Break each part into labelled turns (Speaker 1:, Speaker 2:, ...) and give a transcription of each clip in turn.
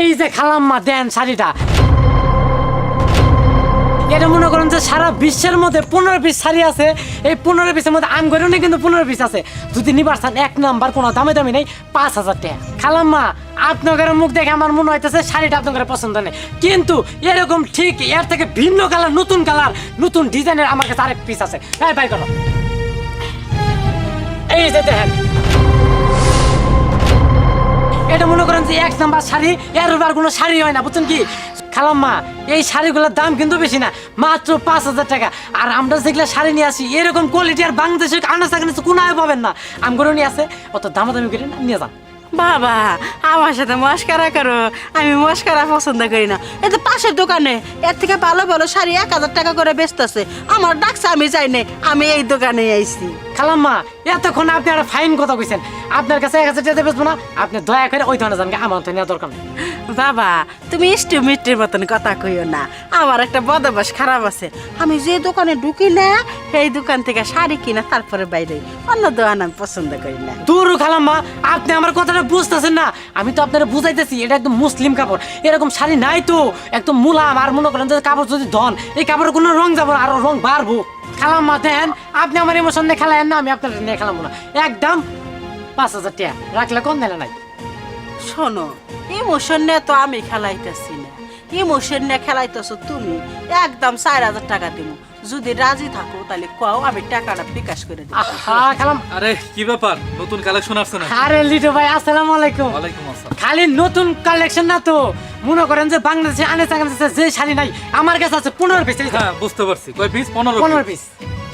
Speaker 1: এই যে খালাম্মা, দেন শাড়িটা। এটা মনে করেন যে সারা বিশ্বের মধ্যে পনেরো পিস শাড়ি আছে। এই পনেরো পিসের মধ্যে আম করেও কিন্তু পনেরো পিস আছে। যদি নিবার চান, এক নাম্বার, কোনো দামে দামি নেই, পাঁচ হাজার টাকা। খালাম্মা, আপনাদের মুখ দেখে আমার মনে হইতেছে শাড়িটা আপনাদের পছন্দ নেই। কিন্তু এরকম ঠিক এর থেকে ভিন্ন কালার, নতুন কালার, নতুন ডিজাইনের আমার কাছে আরেক পিস আছে। হ্যাঁ বাই করো। এই যে দেখেন এক নাম্বার শাড়ি, এর আর কোনো শাড়ি হয় না, বুঝছেন কি? খালাম্মা, এই শাড়িগুলোর দাম কিন্তু বেশি না, মাত্র পাঁচ হাজার টাকা। আর আমরা যেগুলো শাড়ি নিয়ে আসি, এরকম কোয়ালিটি আর বাংলাদেশের থাকে কোনো পাবেন না। আমগুলো নিয়ে আসে অত দামাদামি করে নিয়ে যান।
Speaker 2: বাবা, আমার সাথে মস্কারা করো। আমি মস্কারা পছন্দ করি না। এই তো পাশের দোকানে, এর থেকে ভালো ভালো শাড়ি এক হাজার টাকা করে বেচতেছে। আমার ডাকছে, আমি যাই না আমি এই দোকানে আইছি।
Speaker 1: খালাম্মা, এতক্ষণ আপনি আর ফাইন কথা কইছেন। আপনার কাছে এক হাজার টাকা বেচবো না, আপনি দয়া করে ওই ধরনের জানকে আমার তো নেওয়া দরকার নেই।
Speaker 2: বাবা তুমি ইষ্টি মিষ্টির মতন কথা কইও না। আমার একটা বদভ্যাস খারাপ আছে। আমি যে দোকানে ঢুকি না সেই দোকান থেকে শাড়ি কিনা তারপরে বাইরে। অন্য দোকান আমি পছন্দ করি না।
Speaker 1: দূর খালাম্মা আপনি আমার কথাটা বুঝতেছেন না। আমি তো আপনারা বুঝাইতেছি এটা একদম মুসলিম কাপড়। এরকম শাড়ি নাই তো। একদম মুলাম আর মনে করেন যে কাপড় যদি ধন এই কাপড়ের কোনো রং যাব না, আরও রং বাড়বো। খালাম্মা দেন আপনি আমার ইমোশন নিয়ে খেলায়েন না আমি আপনার নিয়ে খেলাম না। একদম পাঁচ হাজার টাকা। রাখলে কোন দিলে নাই।
Speaker 2: শোনো ইমোশন নিয়ে তো আমি খেলাইতেছি না। ইমোশন নিয়ে খেলাইতেছো তুমি একদম চার হাজার টাকা দিব যদি রাজি থাকো তাহলে কও আমি টাকাটা বিকাশ করে দিব।
Speaker 1: খালাম।
Speaker 3: আরে কি ব্যাপার? নতুন কালেকশন আসছে না
Speaker 1: আরে লিটু ভাই আসসালামু আলাইকুম।
Speaker 3: ওয়ালাইকুম আসসালাম।
Speaker 1: খালি নতুন কালেকশন না তো। মনে করেন যে বাংলাদেশে আনে যে শাড়ি নাই আমার কাছে আছে পনেরো পিস
Speaker 3: হ্যাঁ বুঝতে পারছি। কয় পিস পনেরো
Speaker 1: পনেরো পিস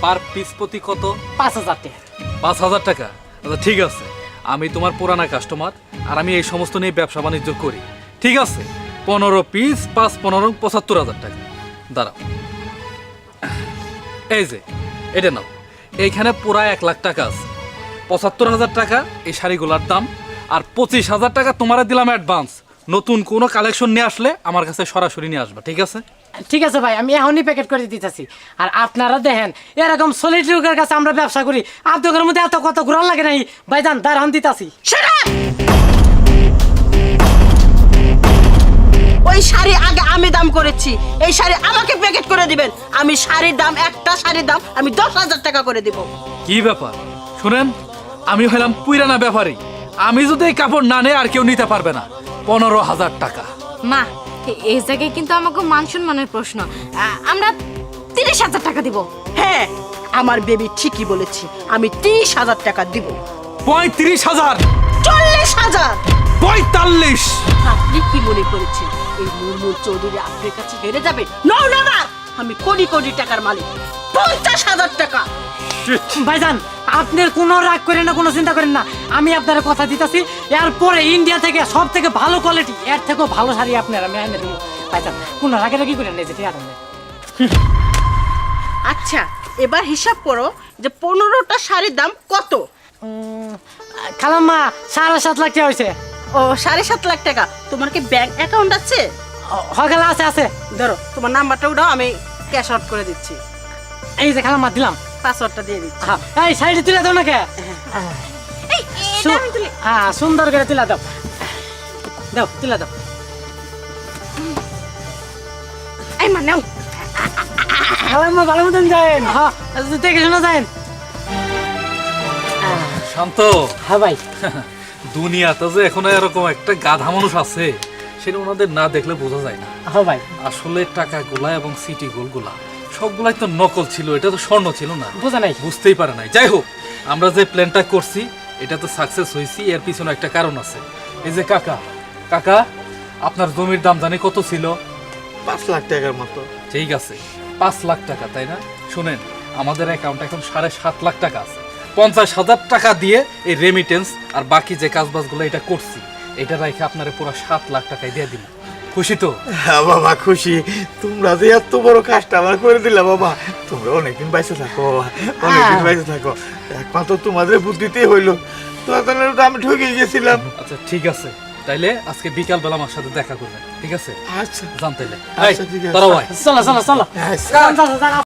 Speaker 3: পার পিস প্রতি কত?
Speaker 1: পাঁচ হাজার টাকা।
Speaker 3: পাঁচ হাজার টাকা? আচ্ছা ঠিক আছে। আমি তোমার পুরানা কাস্টমার আর আমি এই সমস্ত নিয়ে ব্যবসা বাণিজ্য করি। ঠিক আছে? পনেরো পিস পাঁচ পনেরো পঁচাত্তর হাজার টাকা। দাঁড়াও। এই যে এটা নাও। এইখানে পুরা এক লাখ টাকা আছে। পঁচাত্তর হাজার টাকা এই শাড়িগুলোর দাম আর পঁচিশ হাজার টাকা তোমার দিলাম অ্যাডভান্স নতুন কোনো কালেকশন নিয়ে আসলে আমার কাছে সরাসরি নিয়ে আসবে ঠিক আছে?
Speaker 1: ঠিক আছে ভাই আমি এখনই প্যাকেট করে দিতেছি। আর আপনারা দেখেন এরকম সলিড লোকের কাছে আমরা ব্যবসা করি। আপনাদের মধ্যে এত কত ঘোরার লাগে নাই। ভাই যান দাঁড়ান দিতাছি।
Speaker 2: ওই শাড়ি আগে আমি দাম করেছি। এই শাড়ি আমাকে প্যাকেট করে দিবেন। আমি শাড়ির দাম একটা শাড়ির দাম আমি দশ হাজার টাকা করে দিব।
Speaker 3: কি ব্যাপার? শুনেন আমি হলাম পুরানা ব্যাপারী। আমি যদি এই কাপড় না নেই আর কেউ নিতে পারবে না। পনেরো হাজার টাকা।
Speaker 4: মা এই জায়গায় কিন্তু আমাকে মান সম্মানের প্রশ্ন। আমরা তিরিশ হাজার টাকা দিব।
Speaker 2: হ্যাঁ আমার বেবি ঠিকই বলেছি। আমি তিরিশ হাজার টাকা দিব।
Speaker 3: পঁয়ত্রিশ হাজার।
Speaker 2: চল্লিশ হাজার।
Speaker 3: পঁয়তাল্লিশ।
Speaker 2: আপনি কি মনে করেছেন? এই মুরমুর চৌধুরী আপনার কাছে হেরে যাবে। নো না না আমি কোটি কোটি টাকার মালিক। পঞ্চাশ হাজার টাকা।
Speaker 1: ভাইজান আপনার কোনো রাগ করেন না কোনো চিন্তা করেন না। আমি আপনার কথা দিতেছি। এরপরে ইন্ডিয়া থেকে সব থেকে ভালো কোয়ালিটি এর থেকেও ভালো শাড়ি আপনার আমি এনে দেবো। ভাইজান কোনো রাগে রাগি করেন না যে ঠিক আছে
Speaker 2: আচ্ছা এবার হিসাব করো যে পনেরোটা শাড়ির দাম কত?
Speaker 1: খালাম্মা সাড়ে সাত লাখ টাকা হয়েছে
Speaker 2: ও সাড়ে সাত লাখ টাকা। তোমার কি ব্যাংক অ্যাকাউন্ট আছে?
Speaker 1: হকালে আছে আছে।
Speaker 2: ধরো তোমার নাম্বারটা উঠাও আমি ক্যাশ আউট করে দিচ্ছি।
Speaker 1: এই যে খালাম্মা দিলাম।
Speaker 2: পাসওয়ার্ডটা দিয়ে দিচ্ছি।
Speaker 1: হ্যাঁ এই শাড়িটা তুলে দাও না কে
Speaker 2: তুলি।
Speaker 1: হ্যাঁ সুন্দর করে তুলে দাও। দাও তুলে দাও।
Speaker 4: এই মা নাও।
Speaker 1: খালাম্মা ভালো মতন যায়েন হ্যাঁ দেখে শোনা যায়েন
Speaker 3: শান্ত।
Speaker 1: হ্যাঁ ভাই।
Speaker 3: দুনিয়াতে যে এখন এরকম একটা গাধা মানুষ আছে সেটা ওনাদের না দেখলে বোঝা যায় না।
Speaker 1: হ্যাঁ ভাই।
Speaker 3: আসলে টাকাগুলা এবং সিটি গোলগুলা সবগুলাই তো নকল ছিল এটা তো স্বর্ণ ছিল না।
Speaker 1: বোঝা নাই।
Speaker 3: বুঝতেই পারে নাই। যাই হোক আমরা যে প্ল্যানটা করছি এটা তো সাকসেস হয়েছি এর পিছনে একটা কারণ আছে। এই যে কাকা কাকা আপনার জমির দাম জানি কত ছিল?
Speaker 5: পাঁচ লাখ টাকার মতো।
Speaker 3: ঠিক আছে পাঁচ লাখ টাকা তাই না? শুনেন আমাদের অ্যাকাউন্ট এখন সাড়ে সাত লাখ টাকা আছে। পঞ্চাশ হাজার টাকা দিয়ে এই রেমিটেন্স আর বাকি যে কাজবাজগুলো এটা করছি এটা রেখে আপনারা পুরো সাত লাখ টাকায় দিয়ে দিন খুশি তো?
Speaker 5: হ্যাঁ বাবা খুশি। তোমরা যে এত বড় কাজটা আমার করে দিলা বাবা তোমরা অনেকদিন বাইসে থাকো বাবা। অনেকদিন বাইসে থাকো। একমাত্র তোমাদের বুদ্ধিতেই হইল। তোমাদের তো আমি ঠকে গেছিলাম।
Speaker 3: আচ্ছা ঠিক আছে। তাইলে আজকে বিকাল বেলা আমার সাথে দেখা করবেন ঠিক আছে?
Speaker 5: আচ্ছা।
Speaker 3: জান তাইলে।
Speaker 5: আচ্ছা, ঠিক আছে।
Speaker 3: তারা ভাই
Speaker 1: চলো চলো চলো। চলো, চলো, চলো।